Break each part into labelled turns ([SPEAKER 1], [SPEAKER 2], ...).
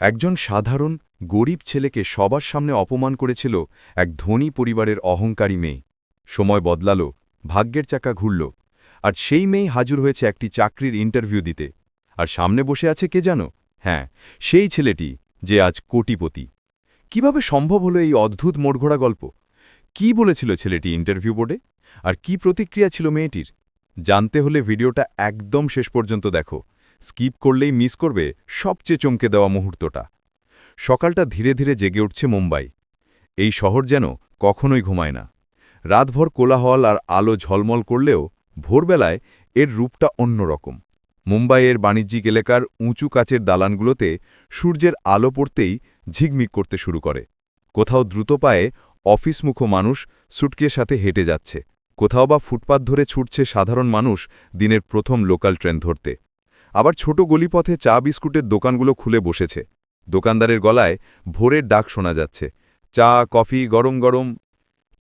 [SPEAKER 1] একজন সাধারণ, গরিব ছেলেকে সবার সামনে অপমান করেছিল এক ধনী পরিবারের অহংকারী মেয়ে। সময় বদলাল, ভাগ্যের চাকা ঘুরল, আর সেই মেয়ে হাজুর হয়েছে একটি চাকরির ইন্টারভিউ দিতে। আর সামনে বসে আছে কে জানো? হ্যাঁ সেই ছেলেটি, যে আজ কোটিপতি। কীভাবে সম্ভব হলো এই অদ্ভুত মোড়ঘোড়া গল্প? কি বলেছিল ছেলেটি ইন্টারভিউ বোর্ডে? আর কি প্রতিক্রিয়া ছিল মেয়েটির? জানতে হলে ভিডিওটা একদম শেষ পর্যন্ত দেখো। স্কিপ করলেই মিস করবে সবচেয়ে চমকে দেওয়া মুহূর্তটা। সকালটা ধীরে ধীরে জেগে উঠছে মুম্বাই। এই শহর যেন কখনোই ঘুমায় না। রাতভর কোলাহল আর আলো ঝলমল করলেও ভোরবেলায় এর রূপটা অন্যরকম। মুম্বাইয়ের বাণিজ্যিক এলাকার উঁচু কাচের দালানগুলোতে সূর্যের আলো পড়তেই ঝিকমিক করতে শুরু করে। কোথাও দ্রুত পায়ে অফিসমুখো মানুষ সুটকে সাথে হেঁটে যাচ্ছে। কোথাও বা ফুটপাত ধরে ছুটছে সাধারণ মানুষ দিনের প্রথম লোকাল ট্রেন ধরতে। আবার ছোট গলিপথে চা বিস্কুটের দোকানগুলো খুলে বসেছে। দোকানদারের গলায় ভোরের ডাক শোনা যাচ্ছে। চা, কফি, গরম গরম।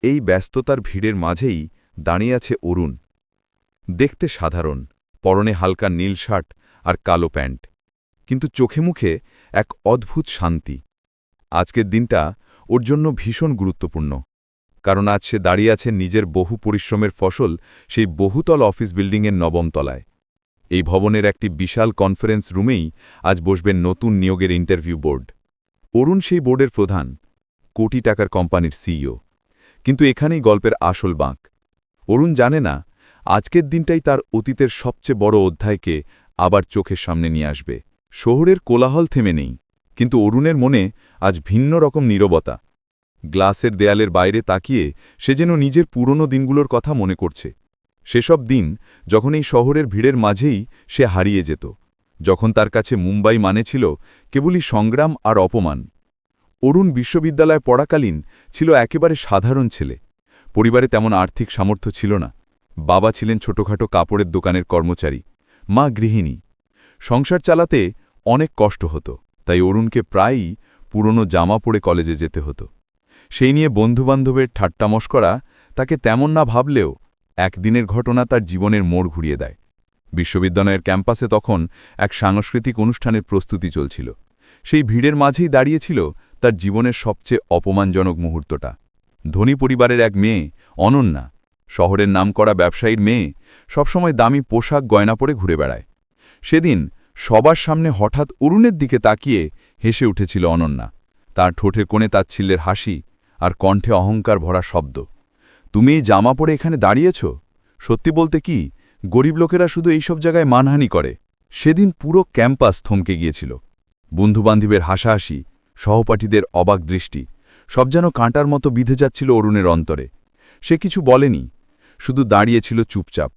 [SPEAKER 1] এই ব্যস্ততার ভিড়ের মাঝেই দাঁড়িয়ে আছে অরুণ। দেখতে সাধারণ, পরনে হালকা নীল শার্ট আর কালো প্যান্ট। কিন্তু চোখে মুখে এক অদ্ভুত শান্তি। আজকের দিনটা ওর জন্য ভীষণ গুরুত্বপূর্ণ। কারণ আজ সে দাঁড়িয়ে আছে নিজের বহু পরিশ্রমের ফসল সেই বহুতল অফিস বিল্ডিংয়ের নবম তলায়। এই ভবনের একটি বিশাল কনফারেন্স রুমেই আজ বসবেন নতুন নিয়োগের ইন্টারভিউ বোর্ড। অরুণ সেই বোর্ডের প্রধান, কোটি টাকার কোম্পানির সিইও। কিন্তু এখানেই গল্পের আসল বাঁক। অরুণ জানে না, আজকের দিনটাই তার অতীতের সবচেয়ে বড় অধ্যায়কে আবার চোখের সামনে নিয়ে আসবে। শহরের কোলাহল থেমে নেই, কিন্তু অরুণের মনে আজ ভিন্ন রকম নীরবতা। গ্লাসের দেয়ালের বাইরে তাকিয়ে সে যেন নিজের পুরনো দিনগুলোর কথা মনে করছে। সেসব দিন যখন এই শহরের ভিড়ের মাঝেই সে হারিয়ে যেত, যখন তার কাছে মুম্বাই মানে ছিল কেবলই সংগ্রাম আর অপমান। অরুণ বিশ্ববিদ্যালয়ে পড়াকালীন ছিল একেবারে সাধারণ ছেলে। পরিবারে তেমন আর্থিক সামর্থ্য ছিল না। বাবা ছিলেন ছোটখাটো কাপড়ের দোকানের কর্মচারী, মা গৃহিণী। সংসার চালাতে অনেক কষ্ট হতো, তাই অরুণকে প্রায়ই পুরনো জামা পরে কলেজে যেতে হতো। সেই নিয়ে বন্ধুবান্ধবের ঠাট্টামস্করা তাকে তেমন না ভাবলেও একদিনের ঘটনা তার জীবনের মোড় ঘুরিয়ে দেয়। বিশ্ববিদ্যালয়ের ক্যাম্পাসে তখন এক সাংস্কৃতিক অনুষ্ঠানের প্রস্তুতি চলছিল। সেই ভিড়ের মাঝেই দাঁড়িয়েছিল তার জীবনের সবচেয়ে অপমানজনক মুহূর্তটা। ধনী পরিবারের এক মেয়ে, অনন্যা, শহরের নামকরা ব্যবসায়ীর মেয়ে, সবসময় দামি পোশাক গয়না পরে ঘুরে বেড়ায়। সেদিন সবার সামনে হঠাৎ অরুণের দিকে তাকিয়ে হেসে উঠেছিল অনন্যা। তার ঠোঁটের কোণে তাচ্ছিল্যের হাসি আর কণ্ঠে অহংকার ভরা শব্দ। তুমি এই জামা পরে এখানে দাঁড়িয়েছ? সত্যি বলতে কি, গরিব লোকেরা শুধু এইসব জায়গায় মানহানি করে। সেদিন পুরো ক্যাম্পাস থমকে গিয়েছিল। বন্ধুবান্ধবের হাসাহাসি, সহপাঠীদের অবাক দৃষ্টি, সব যেন কাঁটার মতো বিধে যাচ্ছিল অরুণের অন্তরে। সে কিছু বলেনি, শুধু দাঁড়িয়েছিল চুপচাপ।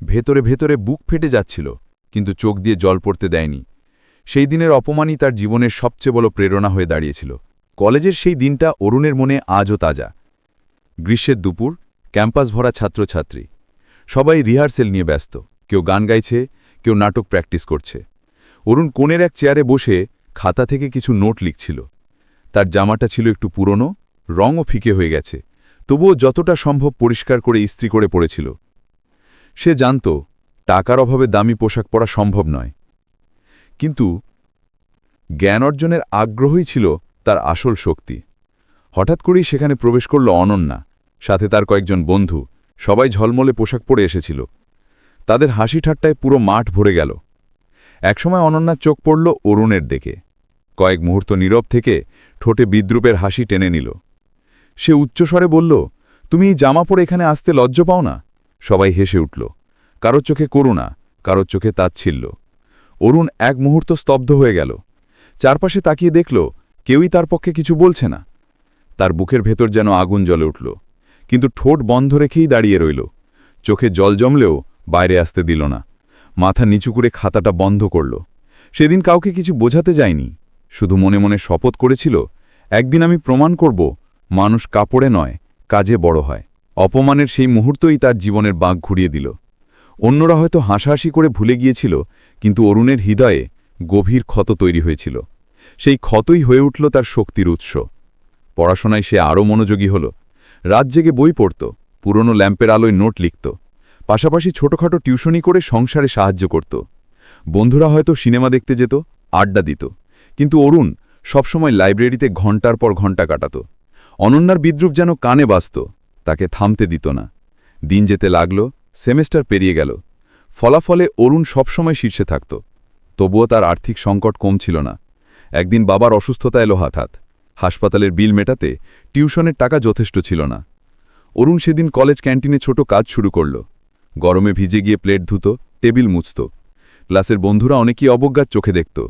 [SPEAKER 1] ভেতরে ভেতরে বুক ফেটে যাচ্ছিল, কিন্তু চোখ দিয়ে জল পড়তে দেয়নি। সেই দিনের অপমানই তার জীবনের সবচেয়ে বড় প্রেরণা হয়ে দাঁড়িয়েছিল। কলেজের সেই দিনটা অরুণের মনে আজও তাজা। গ্রীষ্মের দুপুর, ক্যাম্পাস ভরা ছাত্রছাত্রী। সবাই রিহার্সেল নিয়ে ব্যস্ত। কেউ গান গাইছে, কেউ নাটক প্র্যাকটিস করছে। অরুণ কোণের এক চেয়ারে বসে খাতা থেকে কিছু নোট লিখছিল। তার জামাটা ছিল একটু পুরনো, রঙও ফিকে হয়ে গেছে। তবুও যতটা সম্ভব পরিষ্কার করে ইস্ত্রি করে পড়েছিল। সে জানত, টাকার অভাবে দামি পোশাক পরা সম্ভব নয়। কিন্তু জ্ঞান অর্জনের আগ্রহই ছিল তার আসল শক্তি। হঠাৎ করেই সেখানে প্রবেশ করল অনন্যা। সাথে তার কয়েকজন বন্ধু, সবাই ঝলমলে পোশাক পরে এসেছিল। তাদের হাসি ঠাট্টায় পুরো মাঠ ভরে গেল। একসময় অনন্যার চোখ পড়ল অরুণের দিকে। কয়েক মুহূর্ত নীরব থেকে ঠোঁটে বিদ্রুপের হাসি টেনে নিল। সে উচ্চস্বরে বলল, তুমি এই জামা পরে এখানে আসতে লজ্জ পাও না? সবাই হেসে উঠল, কারোর চোখে করুণা, কারোর চোখে তাচ্ছিল্য। অরুণ এক মুহূর্ত স্তব্ধ হয়ে গেল। চারপাশে তাকিয়ে দেখল, কেউই তার পক্ষে কিছু বলছে না। তার বুকের ভেতর যেন আগুন জ্বলে উঠল। কিন্তু ঠোঁট বন্ধ রেখেই দাঁড়িয়ে রইল। চোখে জল জমলেও বাইরে আসতে দিল না। মাথা নিচু করে খাতাটা বন্ধ করল। সেদিন কাউকে কিছু বোঝাতে যায়নি। শুধু মনে মনে শপথ করেছিল, একদিন আমি প্রমাণ করব, মানুষ কাপড়ে নয়, কাজে বড় হয়। অপমানের সেই মুহূর্তই তার জীবনের বাঁক ঘুরিয়ে দিল। অন্যরা হয়তো হাসাহাসি করে ভুলে গিয়েছিল, কিন্তু অরুণের হৃদয়ে গভীর ক্ষত তৈরি হয়েছিল। সেই ক্ষতই হয়ে উঠল তার শক্তির উৎস। পড়াশোনায় সে আরও মনোযোগী হল। রাত জেগে বই পড়ত, পুরনো ল্যাম্পের আলোয় নোট লিখত। পাশাপাশি ছোটখাটো টিউশনি করে সংসারে সাহায্য করত। বন্ধুরা হয়তো সিনেমা দেখতে যেত, আড্ডা দিত। কিন্তু অরুণ সবসময় লাইব্রেরিতে ঘণ্টার পর ঘণ্টা কাটাত। অনন্যার বিদ্রুপ যেন কানে বাজত, তাকে থামতে দিত না। দিন যেতে লাগল, সেমেস্টার পেরিয়ে গেল। ফলাফলে অরুণ সবসময় শীর্ষে থাকত। তবুও তার আর্থিক সংকট কম ছিল না। একদিন বাবার অসুস্থতা এলো হঠাৎ। হাসপাতালের বিল মেটাতে টিউশনের টাকা যথেষ্ট ছিল না। অরুণ সেদিন কলেজ ক্যান্টিনে ছোট কাজ শুরু করল। গরমে ভিজে গিয়ে প্লেট ধুত, টেবিল মুছত। ক্লাসের বন্ধুরা অনেকেই অবজ্ঞার চোখে দেখত।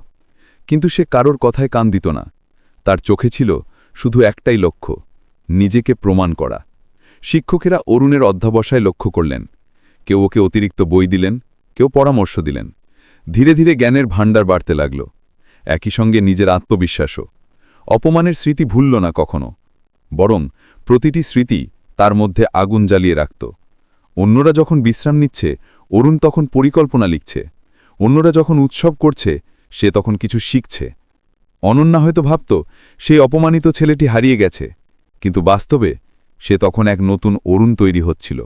[SPEAKER 1] কিন্তু সে কারোর কথায় কান দিত না। তার চোখে ছিল শুধু একটাই লক্ষ্য, নিজেকে প্রমাণ করা। শিক্ষকেরা অরুণের অধ্যাবসায় লক্ষ্য করলেন। কেউ ওকে অতিরিক্ত বই দিলেন, কেউ পরামর্শ দিলেন। ধীরে ধীরে জ্ঞানের ভাণ্ডার বাড়তে লাগল। একই সঙ্গে নিজের আত্মবিশ্বাসও। অপমানের স্মৃতি ভুলল না কখনো, বরং প্রতিটি স্মৃতি তার মধ্যে আগুন জ্বালিয়ে রাখত। অন্যরা যখন বিশ্রাম নিচ্ছে, অরুণ তখন পরিকল্পনা লিখছে। অন্যরা যখন উৎসব করছে, সে তখন কিছু শিখছে। অনন্যা হয়তো ভাবত, সেই অপমানিত ছেলেটি হারিয়ে গেছে, কিন্তু বাস্তবে সে তখন এক নতুন অরুণ তৈরি হচ্ছিল,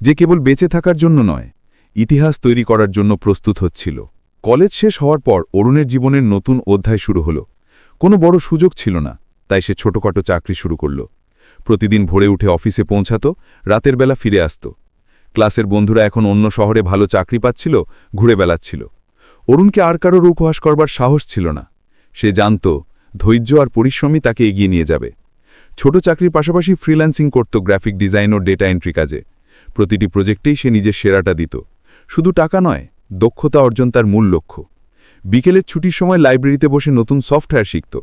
[SPEAKER 1] যে কেবল বেঁচে থাকার জন্য নয়, ইতিহাস তৈরি করার জন্য প্রস্তুত হচ্ছিল। কলেজ শেষ হওয়ার পর অরুণের জীবনের নতুন অধ্যায় শুরু হলো। কোনো বড় সুযোগ ছিল না, তাই সে ছোটখাটো চাকরি শুরু করল। প্রতিদিন ভোরে উঠে অফিসে পৌঁছাত, রাতের বেলা ফিরে আসত। ক্লাসের বন্ধুরা এখন অন্য শহরে ভালো চাকরি পাচ্ছিল, ঘুরে বেড়াচ্ছিল। অরুণকে আর কারোর উপহাস করবার সাহস ছিল না। সে জানত, ধৈর্য আর পরিশ্রমই তাকে এগিয়ে নিয়ে যাবে। ছোট চাকরির পাশাপাশি ফ্রিল্যান্সিং করত গ্রাফিক ডিজাইন ও ডেটা এন্ট্রি কাজে। প্রতিটি প্রজেক্টেই সে নিজের সেরাটা দিত। শুধু টাকা নয়, দক্ষতা অর্জন তার মূল লক্ষ্য। বিকেলের ছুটির সময় লাইব্রেরিতে বসে নতুন সফটওয়্যার শিখত।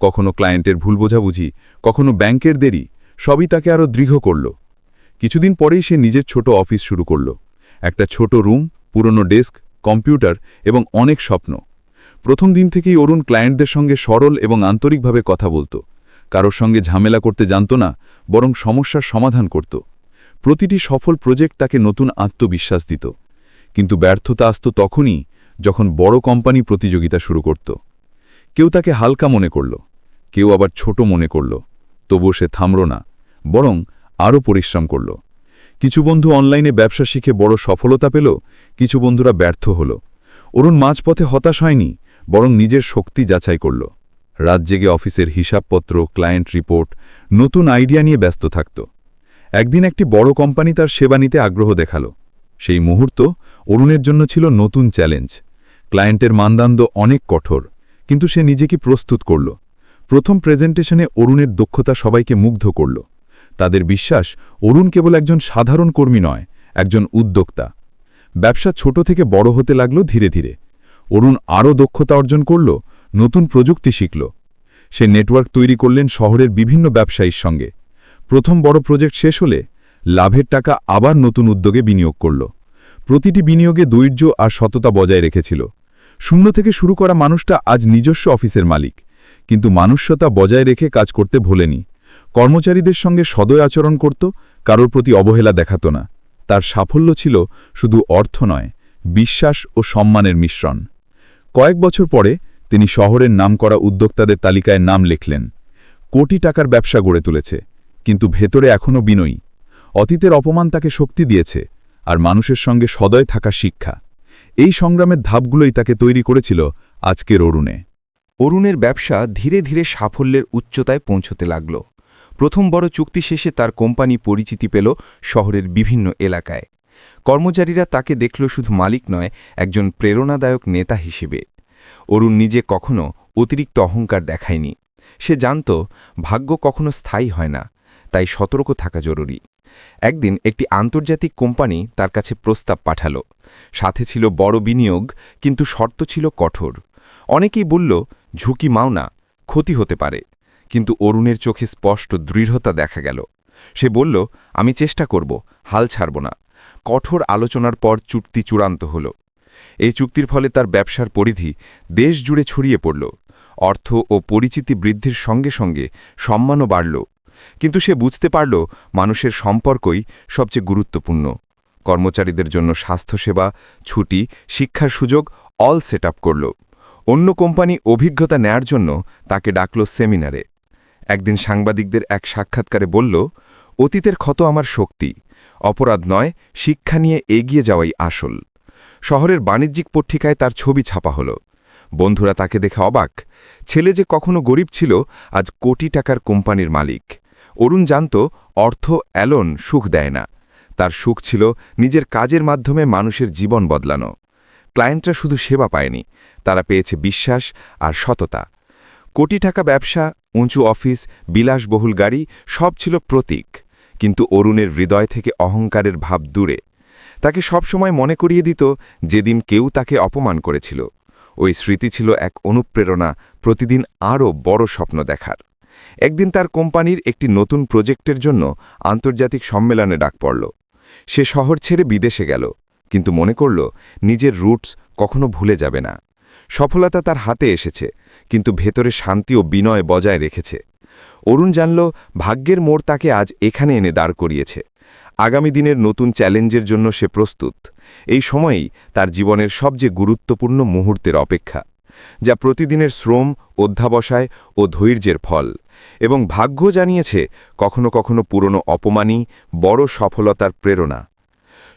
[SPEAKER 1] কখনো ক্লায়েন্টের ভুল বোঝাবুঝি, কখনো ব্যাংকের দেরি, সবই তাকে আরও দৃঢ় করল। কিছুদিন পরেই সে নিজের ছোট অফিস শুরু করল। একটা ছোট রুম, পুরনো ডেস্ক, কম্পিউটার এবং অনেক স্বপ্ন। প্রথম দিন থেকেই অরুণ ক্লায়েন্টদের সঙ্গে সরল এবং আন্তরিকভাবে কথা বলত। কারোর সঙ্গে ঝামেলা করতে জানত না, বরং সমস্যার সমাধান করত। প্রতিটি সফল প্রজেক্ট তাকে নতুন আত্মবিশ্বাস দিত। কিন্তু ব্যর্থতা আসত তখনই যখন বড় কোম্পানি প্রতিযোগিতা শুরু করত। কেউ তাকে হালকা মনে করল, কেউ আবার ছোট মনে করল, তবুও সে থামল না, বরং আরও পরিশ্রম করল। কিছু বন্ধু অনলাইনে ব্যবসা শিখে বড় সফলতা পেল, কিছু বন্ধুরা ব্যর্থ হল। অরুণ মাঝপথে হতাশ হয়নি, বরং নিজের শক্তি যাচাই করল। রাত জেগে অফিসের হিসাবপত্র, ক্লায়েন্ট রিপোর্ট, নতুন আইডিয়া নিয়ে ব্যস্ত থাকত। একদিন একটি বড় কোম্পানি তার সেবা নিতে আগ্রহ দেখাল। সেই মুহূর্ত অরুণের জন্য ছিল নতুন চ্যালেঞ্জ। ক্লায়েন্টের মানদণ্ড অনেক কঠোর, কিন্তু সে নিজেকে প্রস্তুত করল। প্রথম প্রেজেন্টেশনে অরুণের দক্ষতা সবাইকে মুগ্ধ করল। তাদের বিশ্বাস, অরুণ কেবল একজন সাধারণ কর্মী নয়, একজন উদ্যোক্তা। ব্যবসা ছোট থেকে বড় হতে লাগল ধীরে ধীরে। অরুণ আরও দক্ষতা অর্জন করল, নতুন প্রযুক্তি শিখল। সে নেটওয়ার্ক তৈরি করলেন শহরের বিভিন্ন ব্যবসায়ীর সঙ্গে। প্রথম বড় প্রজেক্ট শেষ হলে লাভের টাকা আবার নতুন উদ্যোগে বিনিয়োগ করল। প্রতিটি বিনিয়োগে দৈর্য আর সততা বজায় রেখেছিল। শূন্য থেকে শুরু করা মানুষটা আজ নিজস্ব অফিসের মালিক। কিন্তু মানুষ্যতা বজায় রেখে কাজ করতে ভোলেনি। কর্মচারীদের সঙ্গে সদয় আচরণ করত, কারোর প্রতি অবহেলা দেখাত না। তার সাফল্য ছিল শুধু অর্থ নয়, বিশ্বাস ও সম্মানের মিশ্রণ। কয়েক বছর পরে তিনি শহরের নামকরা উদ্যোক্তাদের তালিকায় নাম লিখলেন। কোটি টাকার ব্যবসা গড়ে তুলেছে, কিন্তু ভেতরে এখনও বিনয়ী। অতীতের অপমান তাকে শক্তি দিয়েছে, আর মানুষের সঙ্গে সদয় থাকা শিক্ষা। এই সংগ্রামের ধাপগুলোই তাকে তৈরি করেছিল আজকের অরুণে।
[SPEAKER 2] অরুণের ব্যবসা ধীরে ধীরে সাফল্যের উচ্চতায় পৌঁছতে লাগল। প্রথম বড় চুক্তি শেষে তার কোম্পানি পরিচিতি পেল শহরের বিভিন্ন এলাকায়। কর্মচারীরা তাকে দেখল শুধু মালিক নয়, একজন প্রেরণাদায়ক নেতা হিসেবে। অরুণ নিজে কখনো অতিরিক্ত অহংকার দেখায়নি। সে জানত, ভাগ্য কখনো স্থায়ী হয় না। তাই সতর্ক থাকা জরুরি। একদিন একটি আন্তর্জাতিক কোম্পানি তার কাছে প্রস্তাব পাঠাল। সাথে ছিল বড় বিনিয়োগ, কিন্তু শর্ত ছিল কঠোর। অনেকেই বলল, ঝুঁকি মাও না, ক্ষতি হতে পারে। কিন্তু অরুণের চোখে স্পষ্ট দৃঢ়তা দেখা গেল। সে বলল, আমি চেষ্টা করব, হাল ছাড়ব না। কঠোর আলোচনার পর চুক্তি চূড়ান্ত হল। এই চুক্তির ফলে তার ব্যবসার পরিধি দেশ জুড়ে ছড়িয়ে পড়ল। অর্থ ও পরিচিতি বৃদ্ধির সঙ্গে সঙ্গে সম্মানও বাড়ল। কিন্তু সে বুঝতে পারল মানুষের সম্পর্কই সবচেয়ে গুরুত্বপূর্ণ। কর্মচারীদের জন্য স্বাস্থ্যসেবা, ছুটি, শিক্ষার সুযোগ অল সেট করল। অন্য কোম্পানি অভিজ্ঞতা নেয়ার জন্য তাকে ডাকল সেমিনারে। একদিন সাংবাদিকদের এক সাক্ষাৎকারে বলল, অতীতের ক্ষত আমার শক্তি, অপরাধ নয়, শিক্ষা নিয়ে এগিয়ে যাওয়াই আসল। শহরের বাণিজ্যিক পত্রিকায় তার ছবি ছাপা হল। বন্ধুরা তাকে দেখে অবাক, ছেলে যে কখনো গরিব ছিল, আজ কোটি টাকার কোম্পানির মালিক। অরুণ জানত, অর্থ অ্যালন সুখ দেয় না। তার সুখ ছিল নিজের কাজের মাধ্যমে মানুষের জীবন বদলানো। ক্লায়েন্টরা শুধু সেবা পায়নি, তারা পেয়েছে বিশ্বাস আর সততা। কোটি টাকা ব্যবসা, উঁচু অফিস, বিলাসবহুল গাড়ি, সব ছিল প্রতীক। কিন্তু অরুণের হৃদয় থেকে অহংকারের ভাব দূরে। তাকে সবসময় মনে করিয়ে দিত, যেদিন কেউ তাকে অপমান করেছিল। ওই স্মৃতি ছিল এক অনুপ্রেরণা, প্রতিদিন আরও বড় স্বপ্ন দেখার। একদিন তার কোম্পানির একটি নতুন প্রজেক্টের জন্য আন্তর্জাতিক সম্মেলনে ডাক পড়ল। সে শহর ছেড়ে বিদেশে গেল, কিন্তু মনে করল নিজের রুটস কখনো ভুলে যাবে না। সফলতা তার হাতে এসেছে, কিন্তু ভেতরে শান্তি ও বিনয় বজায় রেখেছে। অরুণ জানল, ভাগ্যের মোড় তাকে আজ এখানে এনে দাঁড় করিয়েছে। আগামী দিনের নতুন চ্যালেঞ্জের জন্য সে প্রস্তুত। এই সময়েই তার জীবনের সবচেয়ে গুরুত্বপূর্ণ মুহূর্তের অপেক্ষা। যা প্রতিদিনের শ্রম, অধ্যাবসায় ও ধৈর্যের ফল। এবং ভাগ্য জানিয়েছে কখনো কখনো পুরনো অপমানই বড় সফলতার প্রেরণা।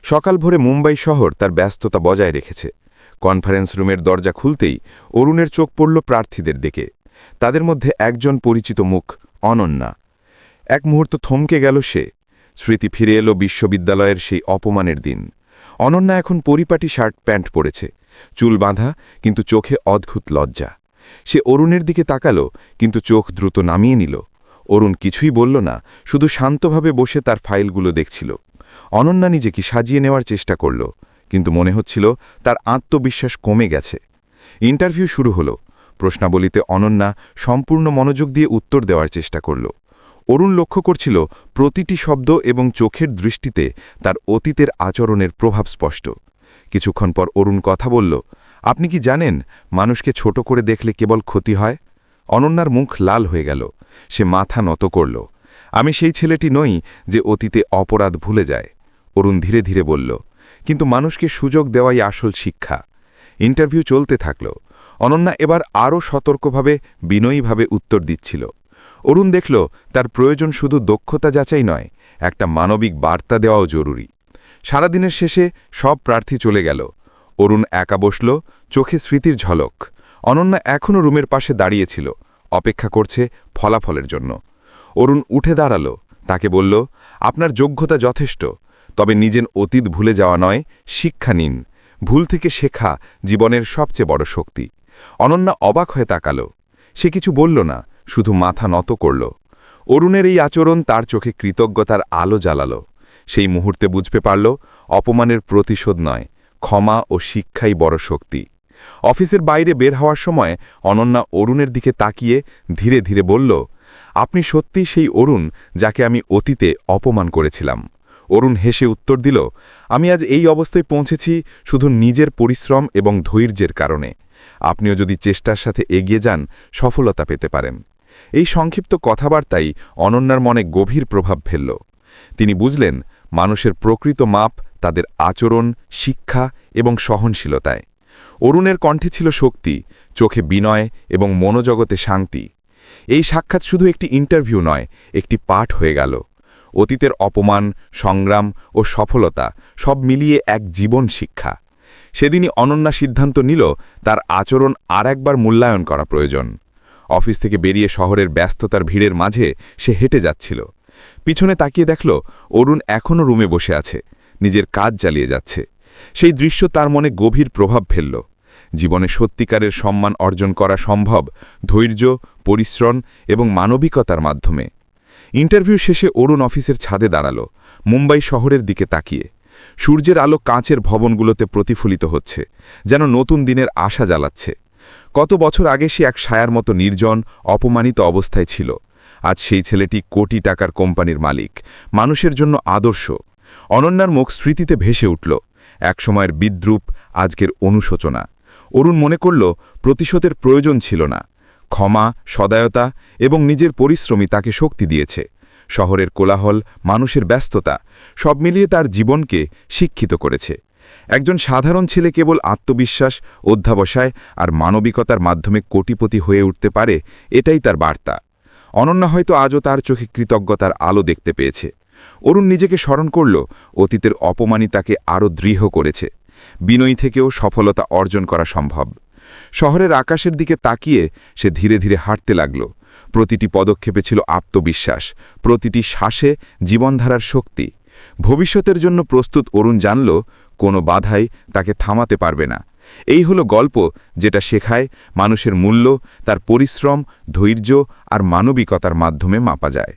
[SPEAKER 2] সকাল ভোরে মুম্বাই শহর তার ব্যস্ততা বজায় রেখেছে। কনফারেন্স রুমের দরজা খুলতেই অরুণের চোখ পড়ল প্রার্থীদের দিকে। তাদের মধ্যে একজন পরিচিত মুখ, অনন্যা। এক মুহূর্ত থমকে গেল সে। স্মৃতি ফিরে এলো বিশ্ববিদ্যালয়ের সেই অপমানের দিন। অনন্যা এখন পরিপাটি শার্ট প্যান্ট পরেছে। চুল বাঁধা, কিন্তু চোখে অদ্ভুত লজ্জা। সে অরুণের দিকে তাকালো, কিন্তু চোখ দ্রুত নামিয়ে নিল। অরুণ কিছুই বলল না, শুধু শান্তভাবে বসে তার ফাইলগুলো দেখছিল। অনন্যা নিজেকে সাজিয়ে নেওয়ার চেষ্টা করল, কিন্তু মনে হচ্ছিল তার আত্মবিশ্বাস কমে গেছে। ইন্টারভিউ শুরু হলো। প্রশ্নাবলিতে অনন্যা সম্পূর্ণ মনোযোগ দিয়ে উত্তর দেওয়ার চেষ্টা করল। অরুণ লক্ষ্য করছিল, প্রতিটি শব্দ এবং চোখের দৃষ্টিতে তার অতীতের আচরণের প্রভাব স্পষ্ট। কিছুক্ষণ পর অরুণ কথা বলল, আপনি কি জানেন, মানুষকে ছোট করে দেখলে কেবল ক্ষতি হয়? অনন্যার মুখ লাল হয়ে গেল। সে মাথা নত করল, আমি সেই ছেলেটি নই যে অতীতে অপরাধ ভুলে যায়। অরুণ ধীরে ধীরে বলল, কিন্তু মানুষকে সুযোগ দেওয়াই আসল শিক্ষা। ইন্টারভিউ চলতে থাকল। অনন্যা এবার আরও সতর্কভাবে, বিনয়ীভাবে উত্তর দিচ্ছিল। অরুণ দেখল, তার প্রয়োজন শুধু দক্ষতা যাচাই নয়, একটা মানবিক বার্তা দেওয়াও জরুরি। সারাদিনের শেষে সব প্রার্থী চলে গেল। অরুণ একা বসল, চোখে স্মৃতির ঝলক। অনন্যা এখনও রুমের পাশে দাঁড়িয়েছিল, অপেক্ষা করছে ফলাফলের জন্য। অরুণ উঠে দাঁড়াল, তাকে বলল, আপনার যোগ্যতা যথেষ্ট, তবে নিজের অতীত ভুলে যাওয়া নয়, শিক্ষা নিন। ভুল থেকে শেখা জীবনের সবচেয়ে বড় শক্তি। অনন্যা অবাক হয়ে তাকাল। সে কিছু বলল না, শুধু মাথা নত করল। অরুণের এই আচরণ তার চোখে কৃতজ্ঞতার আলো জ্বালাল। সেই মুহূর্তে বুঝতে পারল, অপমানের প্রতিশোধ নয়, ক্ষমা ও শিক্ষাই বড় শক্তি। অফিসের বাইরে বের হওয়ার সময় অনন্যা অরুণের দিকে তাকিয়ে ধীরে ধীরে বলল, আপনি সত্যিই সেই অরুণ যাকে আমি অতীতে অপমান করেছিলাম? অরুণ হেসে উত্তর দিল, আমি আজ এই অবস্থায় পৌঁছেছি শুধু নিজের পরিশ্রম এবং ধৈর্যের কারণে। আপনিও যদি চেষ্টার সাথে এগিয়ে যান, সফলতা পেতে পারেন। এই সংক্ষিপ্ত কথাবার্তাই অনন্যার মনে গভীর প্রভাব ফেলল। তিনি বুঝলেন মানুষের প্রকৃত মাপ, তাদের আচরণ, শিক্ষা এবং সহনশীলতায়। অরুণের কণ্ঠে ছিল শক্তি, চোখে বিনয় এবং মনোজগতে শান্তি। এই সাক্ষাৎ শুধু একটি ইন্টারভিউ নয়, একটি পাঠ হয়ে গেল। অতীতের অপমান, সংগ্রাম ও সফলতা সব মিলিয়ে এক জীবন শিক্ষা। সেদিনই অনন্যা সিদ্ধান্ত নিল, তার আচরণ আর একবার মূল্যায়ন করা প্রয়োজন। অফিস থেকে বেরিয়ে শহরের ব্যস্ততার ভিড়ের মাঝে সে হেঁটে যাচ্ছিল। পিছনে তাকিয়ে দেখল অরুণ এখনও রুমে বসে আছে, নিজের কাজ চালিয়ে যাচ্ছে। সেই দৃশ্য তার মনে গভীর প্রভাব ফেলল। জীবনে সত্যিকারের সম্মান অর্জন করা সম্ভব ধৈর্য, পরিশ্রম এবং মানবিকতার মাধ্যমে। ইন্টারভিউ শেষে অরুণ অফিসের ছাদে দাঁড়াল, মুম্বাই শহরের দিকে তাকিয়ে। সূর্যের আলো কাঁচের ভবনগুলোতে প্রতিফলিত হচ্ছে, যেন নতুন দিনের আশা জ্বালাচ্ছে। কত বছর আগে সে এক সায়ার মতো নির্জন, অপমানিত অবস্থায় ছিল। আজ সেই ছেলেটি কোটি টাকার কোম্পানির মালিক, মানুষের জন্য আদর্শ। অনন্যার মুখ স্মৃতিতে ভেসে উঠল একসময়ের বিদ্রুপ আজকের অনুশোচনা। অরুণ মনে করল প্রতিশোধের প্রয়োজন ছিল না, ক্ষমা, সদায়তা এবং নিজের পরিশ্রমী তাকে শক্তি দিয়েছে। শহরের কোলাহল, মানুষের ব্যস্ততা, সব মিলিয়ে তার জীবনকে শিক্ষিত করেছে। একজন সাধারণ ছেলে কেবল আত্মবিশ্বাস, অধ্যাবসায় আর মানবিকতার মাধ্যমে কোটিপতি হয়ে উঠতে পারে, এটাই তার বার্তা। অনন্যা হয়তো আজও তার চোখে কৃতজ্ঞতার আলো দেখতে পেয়েছে। অরুণ নিজেকে স্মরণ করল, অতীতের অপমানই তাকে আরও দৃঢ় করেছে। বিনয়ী থেকেও সফলতা অর্জন করা সম্ভব। শহরের আকাশের দিকে তাকিয়ে সে ধীরে ধীরে হাঁটতে লাগল। প্রতিটি পদক্ষেপে ছিল আত্মবিশ্বাস, প্রতিটি শ্বাসে জীবনধারার শক্তি। ভবিষ্যতের জন্য প্রস্তুত অরুণ জানল, কোনো বাধাই তাকে থামাতে পারবে না। এই হলো গল্প যেটা শেখায় মানুষের মূল্য, তার পরিশ্রম, ধৈর্য আর মানবিকতার মাধ্যমে মাপা যায়।